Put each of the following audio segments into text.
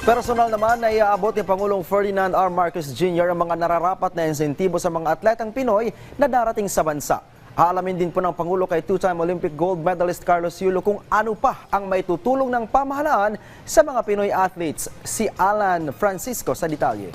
Personal naman na iaabot ni Pangulong Ferdinand R. Marcos Jr. ang mga nararapat na insentibo sa mga atletang Pinoy na darating sa bansa. Aalamin din po ng Pangulo kay two-time Olympic gold medalist Carlos Yulo kung ano pa ang may tutulong ng pamahalaan sa mga Pinoy athletes. Si Alan Francisco sa detalye.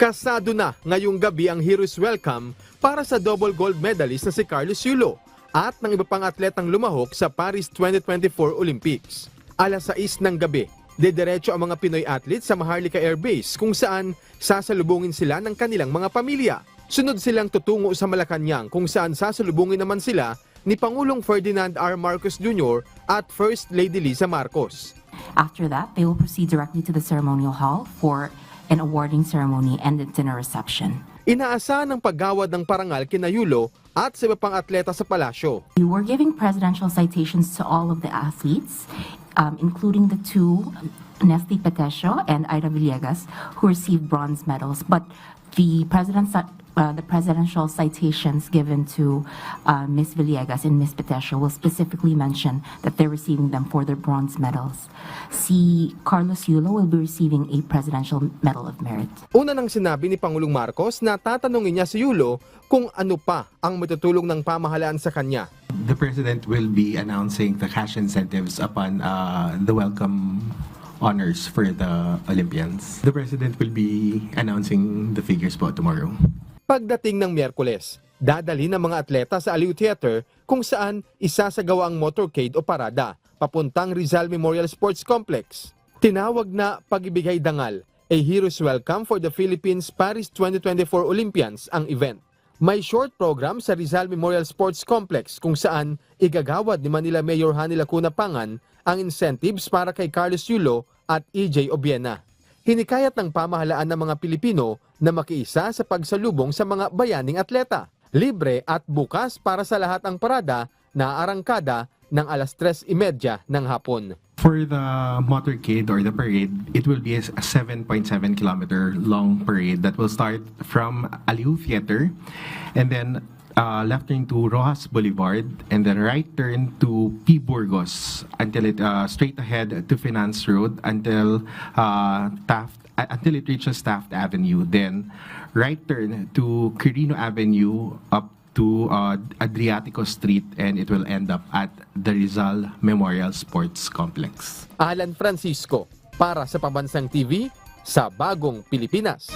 Kasado na ngayong gabi ang Heroes Welcome para sa double gold medalist na si Carlos Yulo at ng iba pang atletang lumahok sa Paris 2024 Olympics. Alas 6 ng gabi, dediretso ang mga Pinoy athletes sa Maharlika Air Base kung saan sasalubungin sila ng kanilang mga pamilya. Sunod silang tutungo sa Malacanang kung saan sasalubungin naman sila ni Pangulong Ferdinand R. Marcos Jr. at First Lady Liza Marcos. After that, they will proceed directly to the ceremonial hall for an awarding ceremony and a dinner reception. Inaasahan ng paggawad ng parangal kina Yulo at sa iba pang atleta sa palasyo. We were giving presidential citations to all of the athletes, um, including the two, Nesty Petesio and Ida Villegas, who received bronze medals. But the president's, uh, the presidential citations given to uh, Ms. Villegas and Ms. Petesio will specifically mention that they're receiving them for their bronze medals. Si Carlos Yulo will be receiving a Presidential Medal of Merit. Una nang sinabi ni Pangulong Marcos na tatanungin niya si Yulo kung ano pa ang matutulong ng pamahalaan sa kanya. The president will be announcing the cash incentives upon uh, the welcome honors for the Olympians. The president will be announcing the figures po tomorrow. Pagdating ng Miyerkules, dadali ng mga atleta sa Aliw Theater kung saan isasagawa ang motorcade o parada papuntang Rizal Memorial Sports Complex. Tinawag na pagibigay dangal, a hero's welcome for the Philippines Paris 2024 Olympians ang event. May short program sa Rizal Memorial Sports Complex kung saan igagawad ni Manila Mayor Hani Lacuna Pangan ang incentives para kay Carlos Yulo at EJ Obiena. Hinikayat ng pamahalaan ng mga Pilipino na makiisa sa pagsalubong sa mga bayaning atleta. Libre at bukas para sa lahat ang parada na arangkada ng alas 3.30 ng hapon. For the motorcade or the parade, it will be a 7.7 kilometer long parade that will start from Aliu Theater and then uh, left turn to Rojas Boulevard and then right turn to P. Burgos until it uh, straight ahead to Finance Road until uh, Taft uh, until it reaches Taft Avenue. Then right turn to Quirino Avenue up to uh, Adriatico Street and it will end up at the Rizal Memorial Sports Complex. Alan Francisco para sa Pambansang TV sa Bagong Pilipinas.